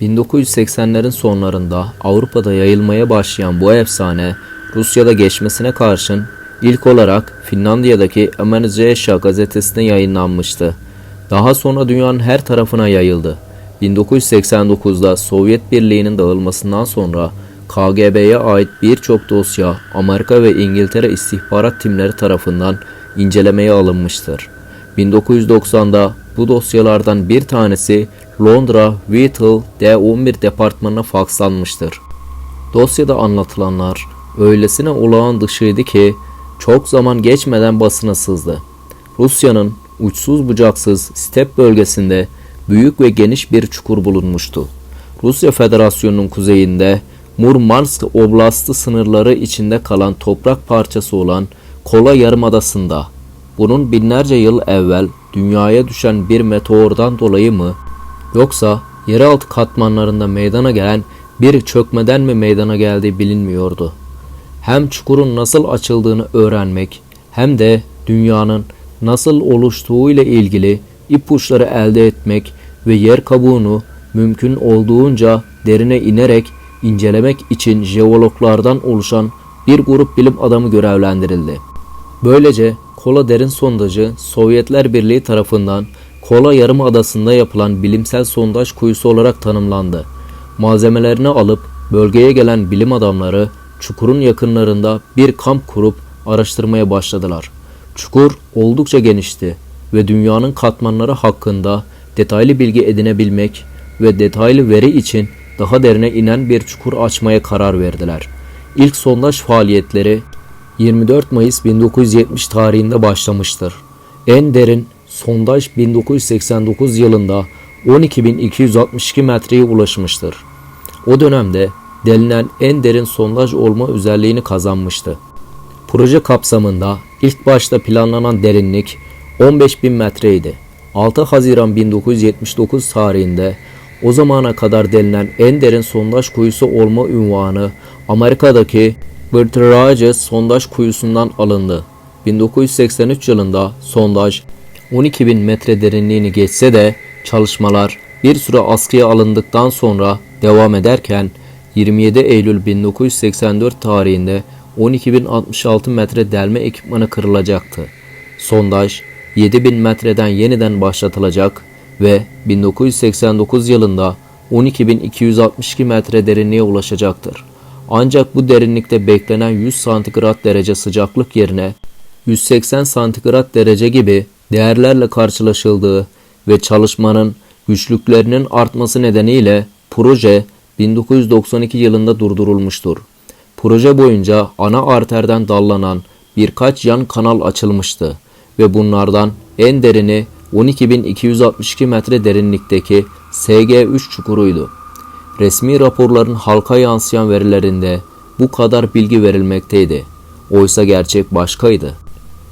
1980'lerin sonlarında Avrupa'da yayılmaya başlayan bu efsane Rusya'da geçmesine karşın ilk olarak Finlandiya'daki Emergesha gazetesinde yayınlanmıştı. Daha sonra dünyanın her tarafına yayıldı. 1989'da Sovyet Birliği'nin dağılmasından sonra KGB'ye ait birçok dosya Amerika ve İngiltere istihbarat timleri tarafından incelemeye alınmıştır. 1990'da bu dosyalardan bir tanesi Londra Whitehall D11 departmanına fakslanmıştır. Dosyada anlatılanlar öylesine olağan dışıydı ki çok zaman geçmeden basına sızdı. Rusya'nın uçsuz bucaksız step bölgesinde büyük ve geniş bir çukur bulunmuştu. Rusya Federasyonu'nun kuzeyinde Murmansk Oblastı sınırları içinde kalan toprak parçası olan Kola Yarımadası'nda. Bunun binlerce yıl evvel dünyaya düşen bir meteordan dolayı mı yoksa yeraltı katmanlarında meydana gelen bir çökmeden mi meydana geldiği bilinmiyordu. Hem çukurun nasıl açıldığını öğrenmek hem de dünyanın nasıl oluştuğu ile ilgili ipuçları elde etmek ve yer kabuğunu mümkün olduğunca derine inerek incelemek için jeologlardan oluşan bir grup bilim adamı görevlendirildi. Böylece Kola derin sondajı Sovyetler Birliği tarafından Kola Yarımadası'nda yapılan bilimsel sondaj kuyusu olarak tanımlandı. Malzemelerini alıp bölgeye gelen bilim adamları çukurun yakınlarında bir kamp kurup araştırmaya başladılar. Çukur oldukça genişti ve dünyanın katmanları hakkında detaylı bilgi edinebilmek ve detaylı veri için daha derine inen bir çukur açmaya karar verdiler. İlk sondaj faaliyetleri 24 Mayıs 1970 tarihinde başlamıştır. En derin sondaj 1989 yılında 12.262 metreye ulaşmıştır. O dönemde delinen en derin sondaj olma özelliğini kazanmıştı. Proje kapsamında ilk başta planlanan derinlik 15.000 metreydi. 6 Haziran 1979 tarihinde o zamana kadar delinen en derin sondaj kuyusu olma ünvanı Amerika'daki Bertrambache sondaj kuyusundan alındı. 1983 yılında sondaj 12.000 metre derinliğini geçse de çalışmalar bir süre askıya alındıktan sonra devam ederken 27 Eylül 1984 tarihinde 12.066 metre delme ekipmanı kırılacaktı. Sondaj 7000 metreden yeniden başlatılacak ve 1989 yılında 12.262 metre derinliğe ulaşacaktır. Ancak bu derinlikte beklenen 100 santigrat derece sıcaklık yerine 180 santigrat derece gibi değerlerle karşılaşıldığı ve çalışmanın güçlüklerinin artması nedeniyle proje 1992 yılında durdurulmuştur. Proje boyunca ana arterden dallanan birkaç yan kanal açılmıştı ve bunlardan en derini 12.262 metre derinlikteki SG3 çukuruydu. Resmi raporların halka yansıyan verilerinde bu kadar bilgi verilmekteydi. Oysa gerçek başkaydı.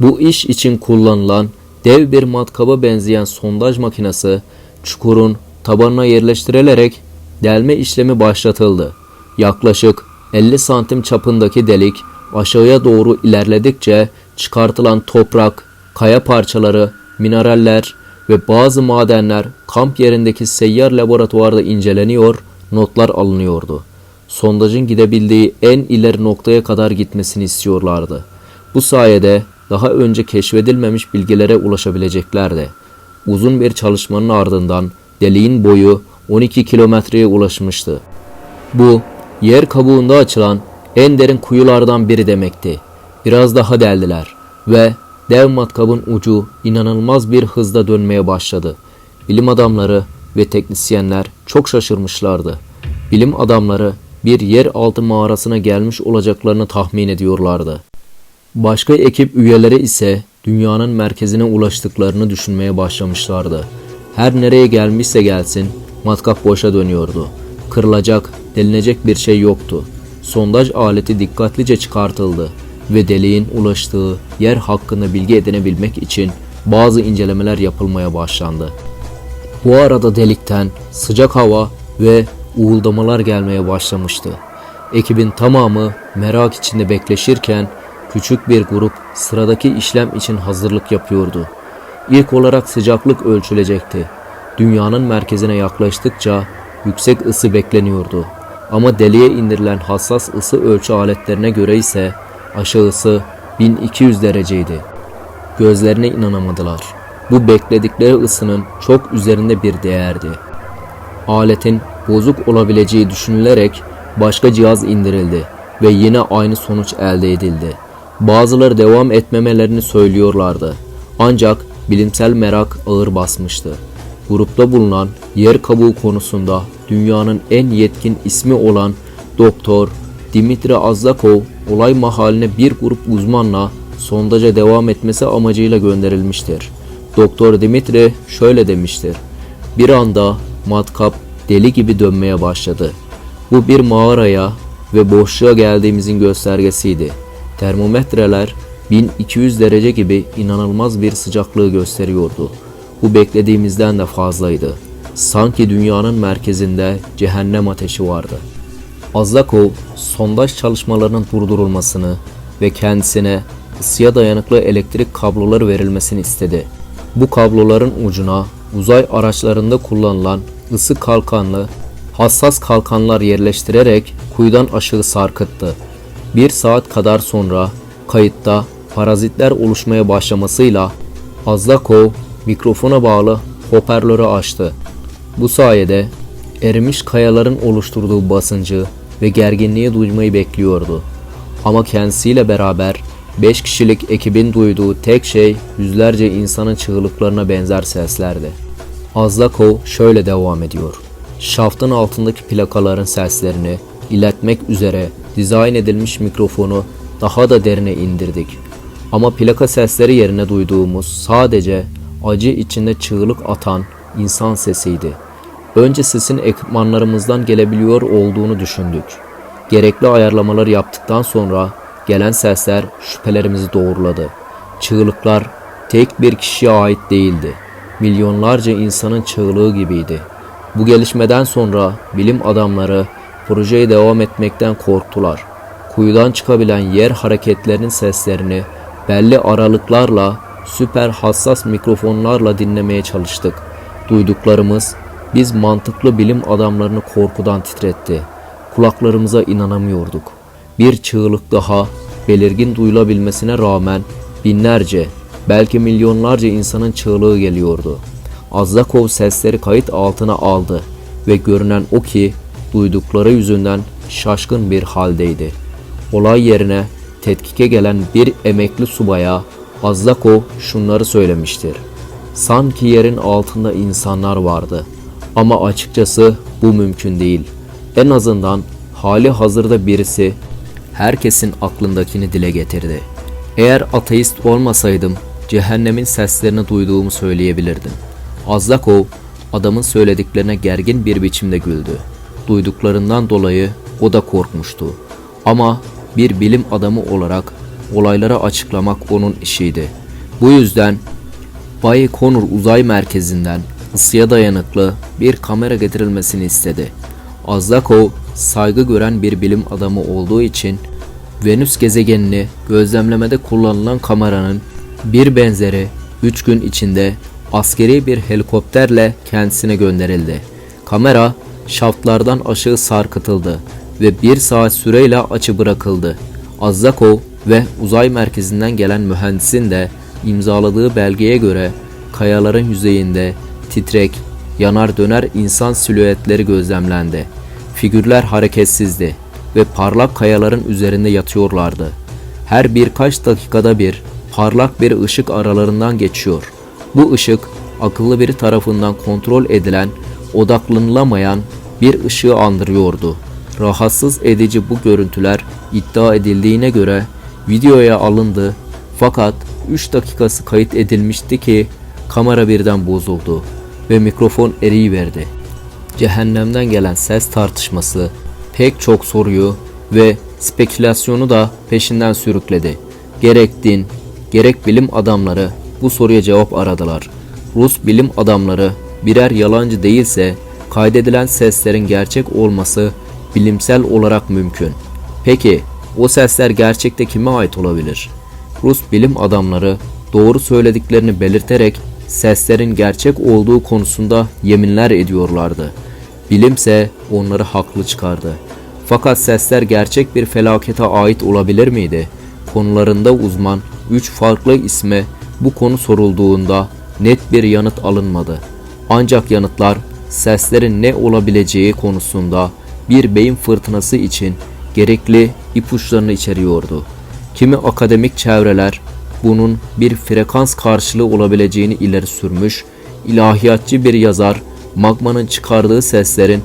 Bu iş için kullanılan dev bir matkaba benzeyen sondaj makinesi çukurun tabanına yerleştirilerek delme işlemi başlatıldı. Yaklaşık 50 santim çapındaki delik aşağıya doğru ilerledikçe çıkartılan toprak, kaya parçaları, mineraller ve bazı madenler kamp yerindeki seyyar laboratuvarda inceleniyor, notlar alınıyordu. Sondajın gidebildiği en ileri noktaya kadar gitmesini istiyorlardı. Bu sayede daha önce keşfedilmemiş bilgilere ulaşabileceklerdi. Uzun bir çalışmanın ardından deliğin boyu 12 kilometreye ulaşmıştı. Bu yer kabuğunda açılan en derin kuyulardan biri demekti. Biraz daha deldiler ve dev matkabın ucu inanılmaz bir hızda dönmeye başladı. Bilim adamları ve teknisyenler çok şaşırmışlardı. Bilim adamları bir yer altı mağarasına gelmiş olacaklarını tahmin ediyorlardı. Başka ekip üyeleri ise dünyanın merkezine ulaştıklarını düşünmeye başlamışlardı. Her nereye gelmişse gelsin matkap boşa dönüyordu. Kırılacak, delinecek bir şey yoktu. Sondaj aleti dikkatlice çıkartıldı ve deliğin ulaştığı yer hakkında bilgi edinebilmek için bazı incelemeler yapılmaya başlandı. Bu arada delikten sıcak hava ve uğuldamalar gelmeye başlamıştı. Ekibin tamamı merak içinde bekleşirken küçük bir grup sıradaki işlem için hazırlık yapıyordu. İlk olarak sıcaklık ölçülecekti. Dünyanın merkezine yaklaştıkça yüksek ısı bekleniyordu. Ama deliğe indirilen hassas ısı ölçü aletlerine göre ise aşağısı 1200 dereceydi. Gözlerine inanamadılar. Bu bekledikleri ısının çok üzerinde bir değerdi. Aletin bozuk olabileceği düşünülerek başka cihaz indirildi ve yine aynı sonuç elde edildi. Bazıları devam etmemelerini söylüyorlardı. Ancak bilimsel merak ağır basmıştı. Grupta bulunan yer kabuğu konusunda dünyanın en yetkin ismi olan Doktor Dimitri Azakov olay mahalline bir grup uzmanla sondaja devam etmesi amacıyla gönderilmiştir. Doktor Dimitri şöyle demiştir. Bir anda matkap deli gibi dönmeye başladı. Bu bir mağaraya ve boşluğa geldiğimizin göstergesiydi. Termometreler 1200 derece gibi inanılmaz bir sıcaklığı gösteriyordu. Bu beklediğimizden de fazlaydı. Sanki dünyanın merkezinde cehennem ateşi vardı. Azakov sondaj çalışmalarının durdurulmasını ve kendisine ısıya dayanıklı elektrik kabloları verilmesini istedi. Bu kabloların ucuna uzay araçlarında kullanılan ısı kalkanlı hassas kalkanlar yerleştirerek kuyudan aşağı sarkıttı. Bir saat kadar sonra kayıtta parazitler oluşmaya başlamasıyla Azlakov mikrofona bağlı hoparlörü açtı. Bu sayede erimiş kayaların oluşturduğu basıncı ve gerginliği duymayı bekliyordu. Ama kendisiyle beraber 5 kişilik ekibin duyduğu tek şey yüzlerce insanın çığlıklarına benzer seslerdi. Azlakov şöyle devam ediyor. Şaftın altındaki plakaların seslerini iletmek üzere dizayn edilmiş mikrofonu daha da derine indirdik. Ama plaka sesleri yerine duyduğumuz sadece acı içinde çığlık atan insan sesiydi. Önce sesin ekipmanlarımızdan gelebiliyor olduğunu düşündük. Gerekli ayarlamalar yaptıktan sonra gelen sesler şüphelerimizi doğruladı. Çığlıklar tek bir kişiye ait değildi. Milyonlarca insanın çığlığı gibiydi. Bu gelişmeden sonra bilim adamları projeye devam etmekten korktular. Kuyudan çıkabilen yer hareketlerinin seslerini belli aralıklarla süper hassas mikrofonlarla dinlemeye çalıştık. Duyduklarımız biz mantıklı bilim adamlarını korkudan titretti. Kulaklarımıza inanamıyorduk. Bir çığlık daha belirgin duyulabilmesine rağmen binlerce, belki milyonlarca insanın çığlığı geliyordu. Azlakov sesleri kayıt altına aldı ve görünen o ki duydukları yüzünden şaşkın bir haldeydi. Olay yerine tetkike gelen bir emekli subaya Azlakov şunları söylemiştir. Sanki yerin altında insanlar vardı. Ama açıkçası bu mümkün değil. En azından hali hazırda birisi herkesin aklındakini dile getirdi. Eğer ateist olmasaydım cehennemin seslerini duyduğumu söyleyebilirdim. Azlakov adamın söylediklerine gergin bir biçimde güldü. Duyduklarından dolayı o da korkmuştu. Ama bir bilim adamı olarak olayları açıklamak onun işiydi. Bu yüzden Bay Connor uzay merkezinden ısıya dayanıklı bir kamera getirilmesini istedi. Azlakov saygı gören bir bilim adamı olduğu için Venüs gezegenini gözlemlemede kullanılan kameranın bir benzeri 3 gün içinde askeri bir helikopterle kendisine gönderildi. Kamera şaftlardan aşağı sarkıtıldı ve bir saat süreyle açı bırakıldı. Azzakov ve uzay merkezinden gelen mühendisin de imzaladığı belgeye göre kayaların yüzeyinde titrek, yanar döner insan silüetleri gözlemlendi. Figürler hareketsizdi ve parlak kayaların üzerinde yatıyorlardı. Her birkaç dakikada bir parlak bir ışık aralarından geçiyor. Bu ışık akıllı biri tarafından kontrol edilen, odaklanılamayan bir ışığı andırıyordu. Rahatsız edici bu görüntüler iddia edildiğine göre videoya alındı fakat 3 dakikası kayıt edilmişti ki kamera birden bozuldu ve mikrofon eriyiverdi. Cehennemden gelen ses tartışması pek çok soruyu ve spekülasyonu da peşinden sürükledi. Gerek din, gerek bilim adamları bu soruya cevap aradılar. Rus bilim adamları birer yalancı değilse kaydedilen seslerin gerçek olması bilimsel olarak mümkün. Peki o sesler gerçekte kime ait olabilir? Rus bilim adamları doğru söylediklerini belirterek seslerin gerçek olduğu konusunda yeminler ediyorlardı. Bilimse onları haklı çıkardı. Fakat sesler gerçek bir felakete ait olabilir miydi? Konularında uzman 3 farklı isme bu konu sorulduğunda net bir yanıt alınmadı. Ancak yanıtlar seslerin ne olabileceği konusunda bir beyin fırtınası için gerekli ipuçlarını içeriyordu. Kimi akademik çevreler bunun bir frekans karşılığı olabileceğini ileri sürmüş, ilahiyatçı bir yazar magmanın çıkardığı seslerin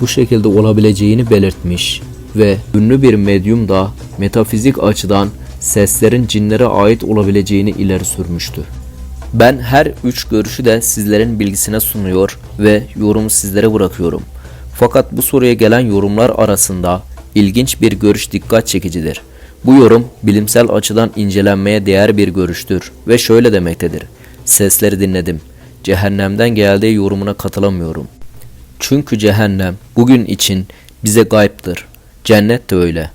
bu şekilde olabileceğini belirtmiş ve ünlü bir medyum da metafizik açıdan seslerin cinlere ait olabileceğini ileri sürmüştü. Ben her üç görüşü de sizlerin bilgisine sunuyor ve yorumu sizlere bırakıyorum. Fakat bu soruya gelen yorumlar arasında ilginç bir görüş dikkat çekicidir. Bu yorum bilimsel açıdan incelenmeye değer bir görüştür ve şöyle demektedir. Sesleri dinledim. Cehennemden geldiği yorumuna katılamıyorum. Çünkü cehennem bugün için bize gayiptir. Cennet de öyle.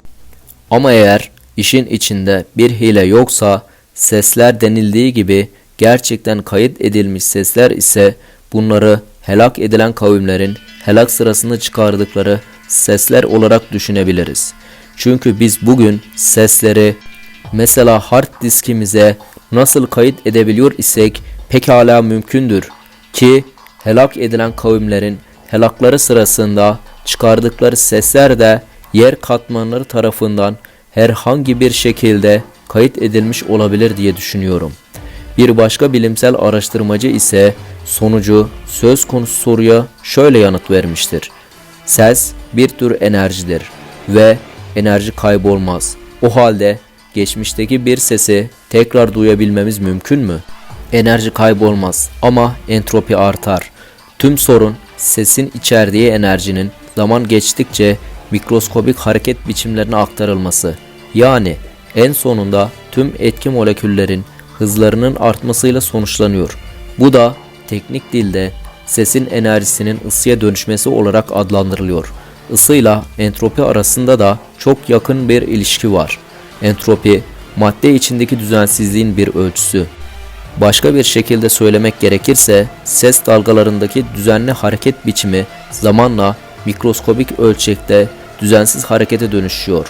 Ama eğer işin içinde bir hile yoksa sesler denildiği gibi gerçekten kayıt edilmiş sesler ise bunları helak edilen kavimlerin helak sırasında çıkardıkları sesler olarak düşünebiliriz. Çünkü biz bugün sesleri mesela hard diskimize nasıl kayıt edebiliyor isek pekala mümkündür ki helak edilen kavimlerin helakları sırasında çıkardıkları sesler de yer katmanları tarafından herhangi bir şekilde kayıt edilmiş olabilir diye düşünüyorum. Bir başka bilimsel araştırmacı ise sonucu söz konusu soruya şöyle yanıt vermiştir. Ses bir tür enerjidir ve enerji kaybolmaz. O halde geçmişteki bir sesi tekrar duyabilmemiz mümkün mü? Enerji kaybolmaz ama entropi artar. Tüm sorun sesin içerdiği enerjinin zaman geçtikçe mikroskobik hareket biçimlerine aktarılması. Yani en sonunda tüm etki moleküllerin hızlarının artmasıyla sonuçlanıyor. Bu da teknik dilde sesin enerjisinin ısıya dönüşmesi olarak adlandırılıyor. Isıyla entropi arasında da çok yakın bir ilişki var. Entropi, madde içindeki düzensizliğin bir ölçüsü. Başka bir şekilde söylemek gerekirse ses dalgalarındaki düzenli hareket biçimi zamanla mikroskobik ölçekte düzensiz harekete dönüşüyor.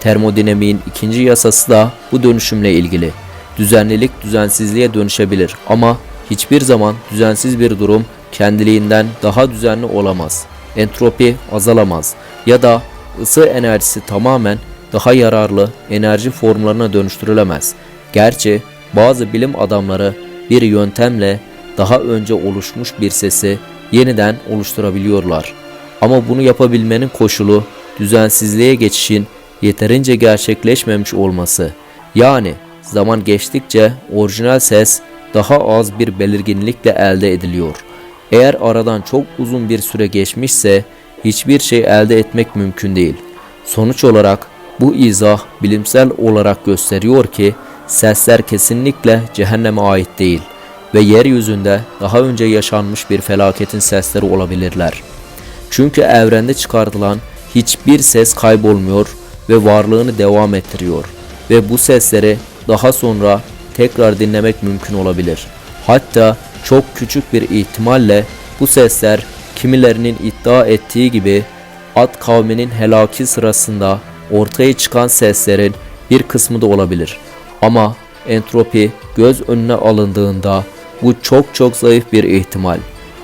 Termodinamiğin ikinci yasası da bu dönüşümle ilgili. Düzenlilik düzensizliğe dönüşebilir ama hiçbir zaman düzensiz bir durum kendiliğinden daha düzenli olamaz. Entropi azalamaz ya da ısı enerjisi tamamen daha yararlı enerji formlarına dönüştürülemez. Gerçi bazı bilim adamları bir yöntemle daha önce oluşmuş bir sesi yeniden oluşturabiliyorlar. Ama bunu yapabilmenin koşulu düzensizliğe geçişin yeterince gerçekleşmemiş olması. Yani zaman geçtikçe orijinal ses daha az bir belirginlikle elde ediliyor. Eğer aradan çok uzun bir süre geçmişse hiçbir şey elde etmek mümkün değil. Sonuç olarak bu izah bilimsel olarak gösteriyor ki sesler kesinlikle cehenneme ait değil ve yeryüzünde daha önce yaşanmış bir felaketin sesleri olabilirler. Çünkü evrende çıkartılan hiçbir ses kaybolmuyor ve varlığını devam ettiriyor ve bu sesleri daha sonra tekrar dinlemek mümkün olabilir. Hatta çok küçük bir ihtimalle bu sesler kimilerinin iddia ettiği gibi Ad kavminin helaki sırasında ortaya çıkan seslerin bir kısmı da olabilir. Ama entropi göz önüne alındığında bu çok çok zayıf bir ihtimal.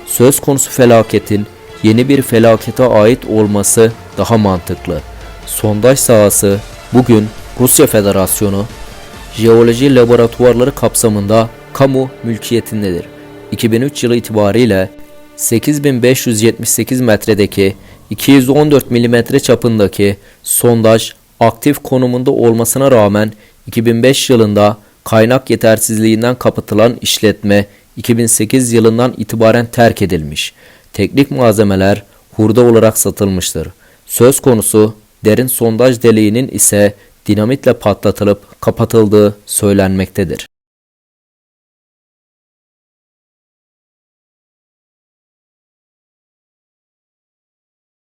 Söz konusu felaketin yeni bir felakete ait olması daha mantıklı. Sondaj sahası bugün Rusya Federasyonu Jeoloji Laboratuvarları kapsamında kamu mülkiyetindedir. 2003 yılı itibariyle 8578 metredeki 214 mm çapındaki sondaj aktif konumunda olmasına rağmen 2005 yılında kaynak yetersizliğinden kapatılan işletme 2008 yılından itibaren terk edilmiş. Teknik malzemeler hurda olarak satılmıştır. Söz konusu derin sondaj deliğinin ise dinamitle patlatılıp kapatıldığı söylenmektedir.